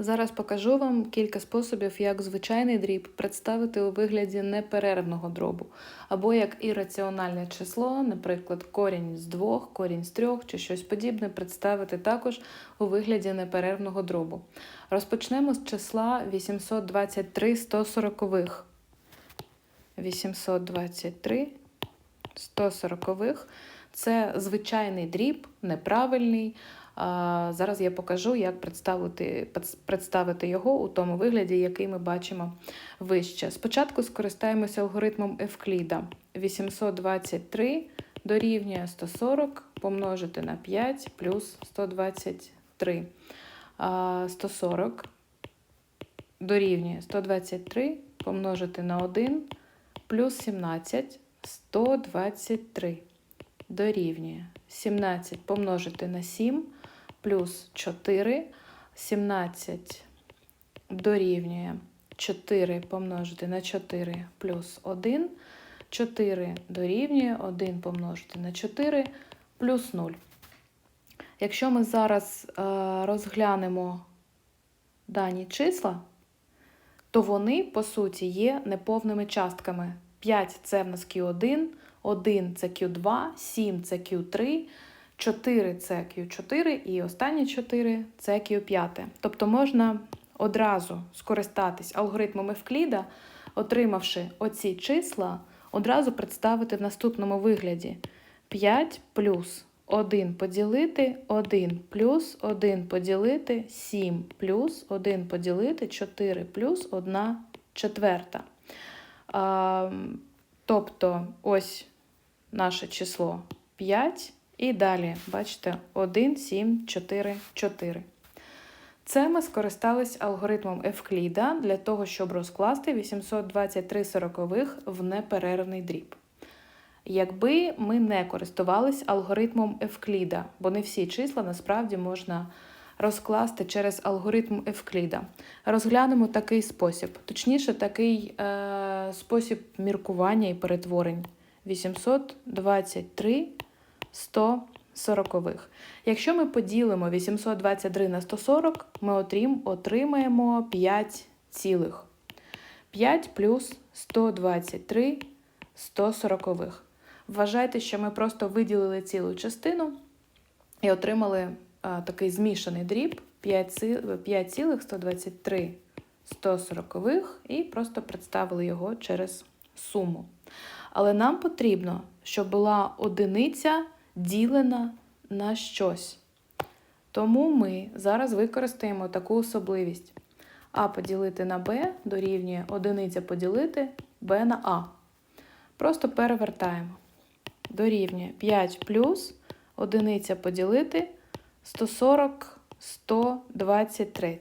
Зараз покажу вам кілька способів, як звичайний дріб представити у вигляді неперервного дробу, або як ірраціональне число, наприклад, корінь з двох, корінь з трьох чи щось подібне, представити також у вигляді неперервного дробу. Розпочнемо з числа 823 140. 823 140 це звичайний дріб, неправильний. Зараз я покажу, як представити, представити його у тому вигляді, який ми бачимо вище. Спочатку скористаємося алгоритмом Евкліда. 823 дорівнює 140 помножити на 5 плюс 123. 140 дорівнює 123 помножити на 1 плюс 17 123 дорівнює 17 помножити на 7 плюс 4, 17 дорівнює 4 помножити на 4 плюс 1, 4 дорівнює 1 помножити на 4 плюс 0. Якщо ми зараз е, розглянемо дані числа, то вони, по суті, є неповними частками. 5 це в нас Q1, 1 це Q2, 7 це Q3, 4 це Q4 і останні 4 це Q5. Тобто можна одразу скористатись алгоритмом Евкліда, отримавши оці числа, одразу представити в наступному вигляді 5 плюс 1 поділити 1 плюс 1 поділити 7 плюс 1 поділити 4 плюс 1 четверта. Тобто ось наше число 5. І далі, бачите, 1, 7, 4, 4. Це ми скористались алгоритмом Евкліда для того, щоб розкласти 823 сорокових в неперервний дріб. Якби ми не користувались алгоритмом Евкліда, бо не всі числа насправді можна розкласти через алгоритм Евкліда. Розглянемо такий спосіб, точніше, такий е, спосіб міркування і перетворень. 823 140. Якщо ми поділимо 823 на 140, ми отримаємо 5 цілих. 5 плюс 123 140. Вважайте, що ми просто виділили цілу частину і отримали а, такий змішаний дріб 5,123 140 і просто представили його через суму. Але нам потрібно, щоб була одиниця ділена на щось. Тому ми зараз використаємо таку особливість. А поділити на Б дорівнює одиниця поділити Б на А. Просто перевертаємо. Дорівнює 5 плюс одиниця поділити 140 123.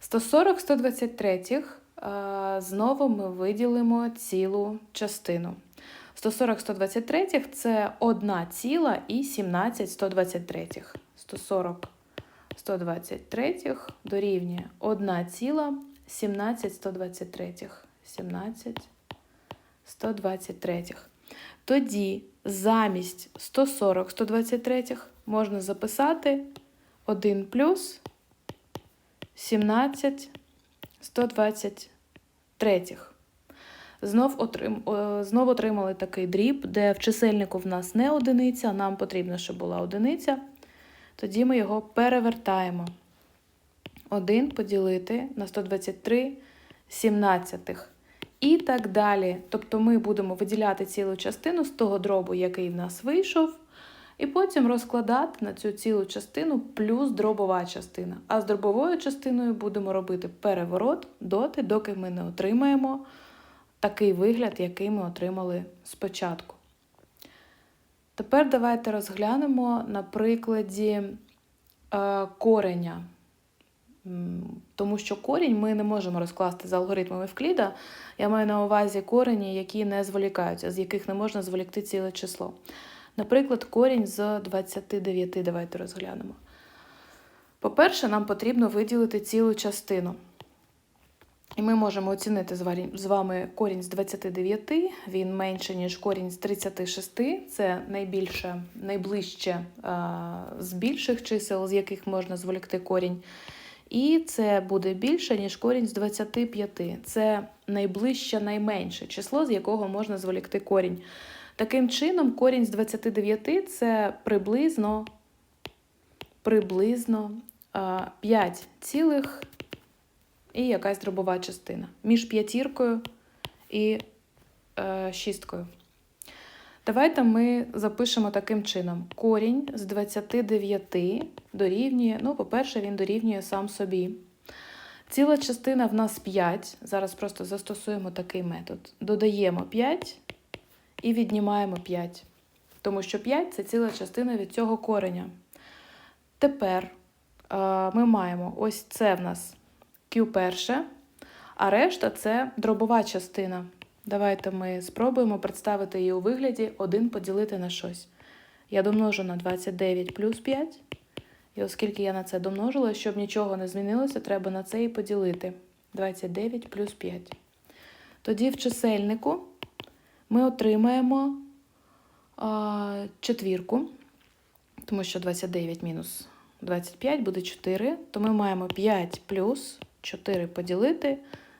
140 123 знову ми виділимо цілу частину. 140 123 це 1 ціла і 17 123. 140 123 дорівнює 1 ціла 17 123. 17 123. Тоді замість 140 123 можна записати 1 плюс 17 123. Знов отрим... Знов отримали такий дріб, де в чисельнику в нас не одиниця, нам потрібно, щоб була одиниця. Тоді ми його перевертаємо. 1 поділити на 123 сімнадцятих. І так далі. Тобто ми будемо виділяти цілу частину з того дробу, який в нас вийшов, і потім розкладати на цю цілу частину плюс дробова частина. А з дробовою частиною будемо робити переворот доти, доки ми не отримаємо такий вигляд, який ми отримали спочатку. Тепер давайте розглянемо на прикладі е, кореня. Тому що корінь ми не можемо розкласти за алгоритмом Евкліда. Я маю на увазі корені, які не зволікаються, з яких не можна зволікти ціле число. Наприклад, корінь з 29. Давайте розглянемо. По-перше, нам потрібно виділити цілу частину. І ми можемо оцінити з вами корінь з 29, він менше, ніж корінь з 36. Це найбільше, найближче з більших чисел, з яких можна зволікти корінь. І це буде більше, ніж корінь з 25. Це найближче найменше число, з якого можна зволікти корінь. Таким чином, корінь з 29 це приблизно, приблизно а, 5 цілих і якась дробова частина між п'ятіркою і е, шісткою. Давайте ми запишемо таким чином: корінь з 29 дорівнює, ну, по-перше, він дорівнює сам собі. Ціла частина в нас 5. Зараз просто застосуємо такий метод. Додаємо 5 і віднімаємо 5. Тому що 5 це ціла частина від цього кореня. Тепер е, ми маємо ось це в нас Q а решта це дробова частина. Давайте ми спробуємо представити її у вигляді 1 поділити на щось. Я домножу на 29 плюс 5. І оскільки я на це домножила, щоб нічого не змінилося, треба на це і поділити. 29 плюс 5. Тоді в чисельнику ми отримаємо а, четвірку, тому що 29 мінус 25 буде 4. То ми маємо 5 плюс 4 поділити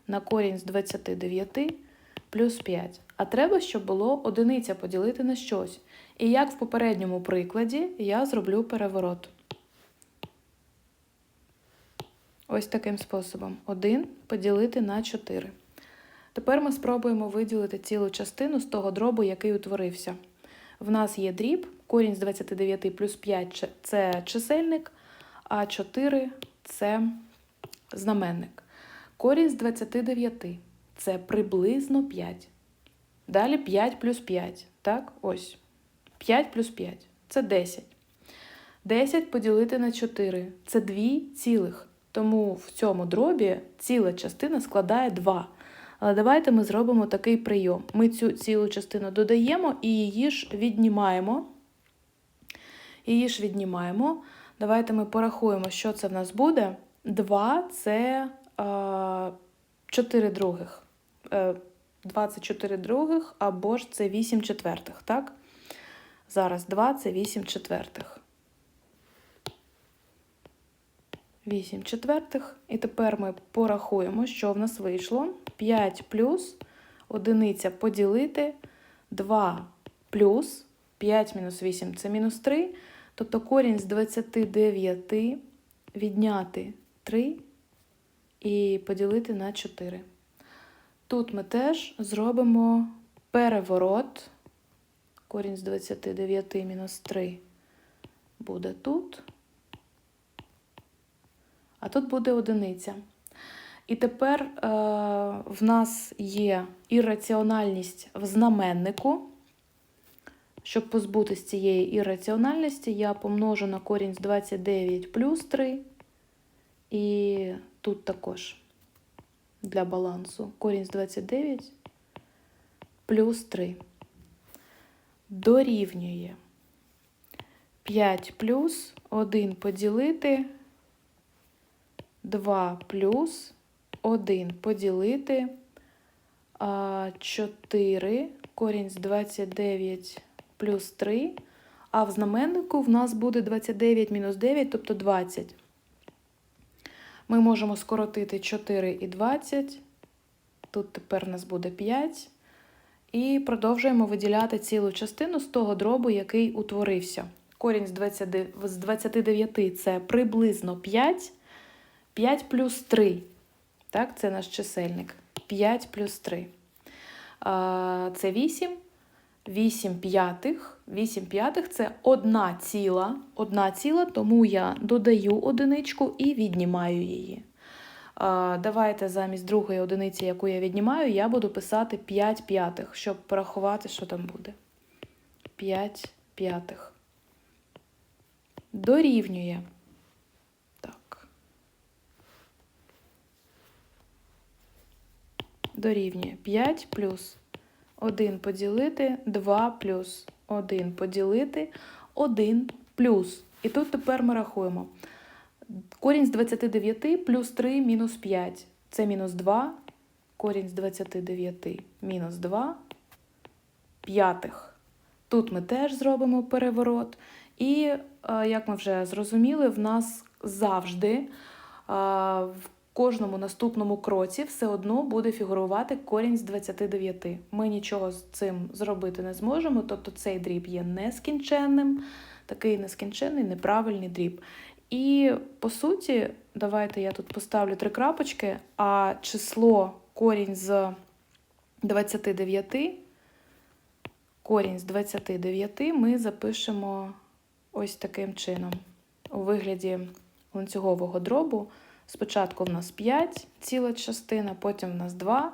на корінь з 29 плюс 5. А треба, щоб було одиниця поділити на щось. І як в попередньому прикладі, я зроблю переворот. Ось таким способом. 1 поділити на 4. Тепер ми спробуємо виділити цілу частину з того дробу, який утворився. В нас є дріб, корінь з 29 плюс 5 це чисельник, а 4 це знаменник. Корінь з 29 це приблизно 5. Далі 5 плюс 5. Так, ось. 5 плюс 5 це 10. 10 поділити на 4 це 2 цілих. Тому в цьому дробі ціла частина складає 2. Але давайте ми зробимо такий прийом. Ми цю цілу частину додаємо і її ж віднімаємо. Її ж віднімаємо. Давайте ми порахуємо, що це в нас буде. 2 це е, 4 других. Е, 24 других або ж це 8 четвертих, так? Зараз 2 це 8 четвертих. 8 четвертих. І тепер ми порахуємо, що в нас вийшло. 5 плюс одиниця поділити 2 плюс 5 мінус 8 це мінус 3. Тобто корінь з 29 відняти 3 і поділити на 4. Тут ми теж зробимо переворот. Корінь з 29 мінус 3 буде тут. А тут буде одиниця. І тепер е, в нас є ірраціональність в знаменнику. Щоб позбутися цієї ірраціональності, я помножу на корінь з 29 плюс 3. І тут також для балансу корінь з 29 плюс 3. Дорівнює 5 плюс 1 поділити 2 плюс 1 поділити 4 корінь з 29 плюс 3. А в знаменнику в нас буде 29 мінус 9, тобто 20. Ми можемо скоротити 4 і 20. Тут тепер у нас буде 5. І продовжуємо виділяти цілу частину з того дробу, який утворився. Корінь з 29 це приблизно 5. 5 плюс 3. Так, це наш чисельник. 5 плюс 3. Це 8. 8 п'ятих. 8 п'ятих це одна ціла. Одна ціла, тому я додаю одиничку і віднімаю її. Давайте замість другої одиниці, яку я віднімаю, я буду писати 5 п'ятих, щоб порахувати, що там буде. 5 п'ятих. Дорівнює. Так. Дорівнює 5 плюс 1 поділити 2 плюс 1 поділити 1 плюс. І тут тепер ми рахуємо. Корінь з 29 плюс 3 мінус 5. Це мінус 2. Корінь з 29 мінус 2 п'ятих. Тут ми теж зробимо переворот. І, як ми вже зрозуміли, в нас завжди в кожному наступному кроці все одно буде фігурувати корінь з 29. Ми нічого з цим зробити не зможемо, тобто цей дріб є нескінченним, такий нескінченний, неправильний дріб. І по суті, давайте я тут поставлю три крапочки, а число корінь з 29, корінь з 29 ми запишемо ось таким чином. У вигляді ланцюгового дробу. Спочатку в нас 5 ціла частина, потім в нас 2,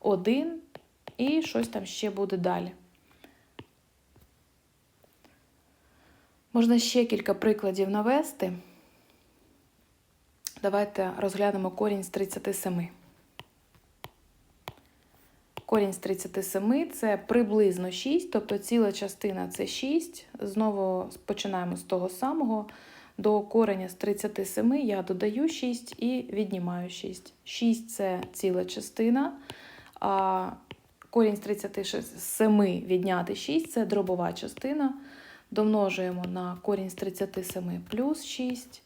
1 і щось там ще буде далі. Можна ще кілька прикладів навести. Давайте розглянемо корінь з 37. Корінь з 37 це приблизно 6, тобто ціла частина це 6. Знову починаємо з того самого. До кореня з 37 я додаю 6 і віднімаю 6. 6 це ціла частина, а корінь з 37 відняти 6 це дробова частина. Домножуємо на корінь з 37 плюс 6,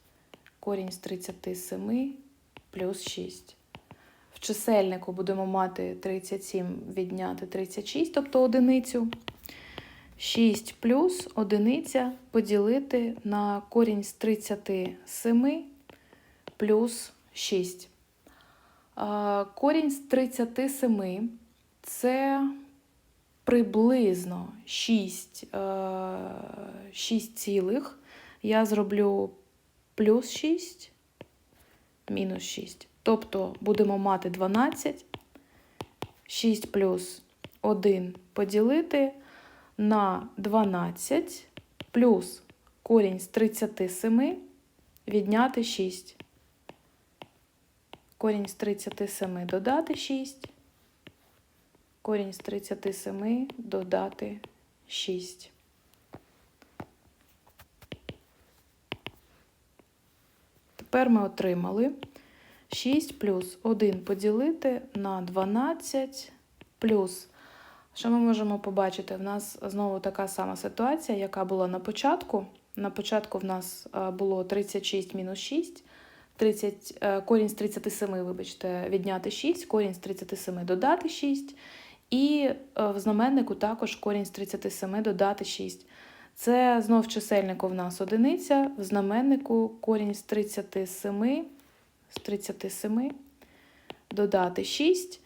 корінь з 37 плюс 6. В чисельнику будемо мати 37 відняти 36, тобто одиницю. 6 плюс одиниця поділити на корінь з 37 плюс 6. Корінь з 37 це приблизно 6, 6 цілих. Я зроблю плюс 6, мінус 6. Тобто будемо мати 12, 6 плюс 1 поділити на 12 плюс корінь з 37 відняти 6. Корінь з 37 додати 6. Корінь з 37 додати 6. Тепер ми отримали 6 плюс 1 поділити на 12 плюс що ми можемо побачити? В нас знову така сама ситуація, яка була на початку. На початку в нас було 36 мінус 6, 30, е, корінь з 37, вибачте, відняти 6, корінь з 37 додати 6. І е, в знаменнику також корінь з 37 додати 6. Це знов в чисельнику в нас одиниця, в знаменнику корінь з 37, з 37 додати 6.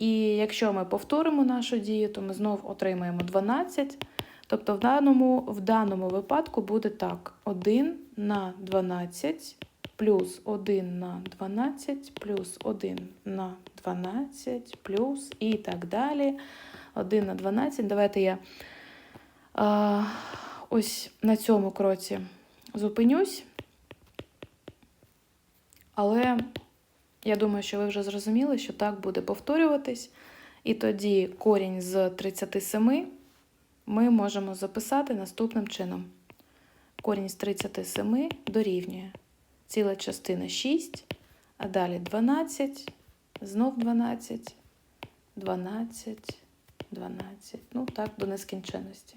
І якщо ми повторимо нашу дію, то ми знов отримаємо 12. Тобто, в даному, в даному випадку буде так: 1 на 12 плюс 1 на 12 плюс 1 на 12 плюс і так далі. 1 на 12. Давайте я а, ось на цьому кроці зупинюсь. Але я думаю, що ви вже зрозуміли, що так буде повторюватись. І тоді корінь з 37 ми можемо записати наступним чином. Корінь з 37 дорівнює ціла частина 6, а далі 12, знов 12, 12, 12. Ну, так, до нескінченності.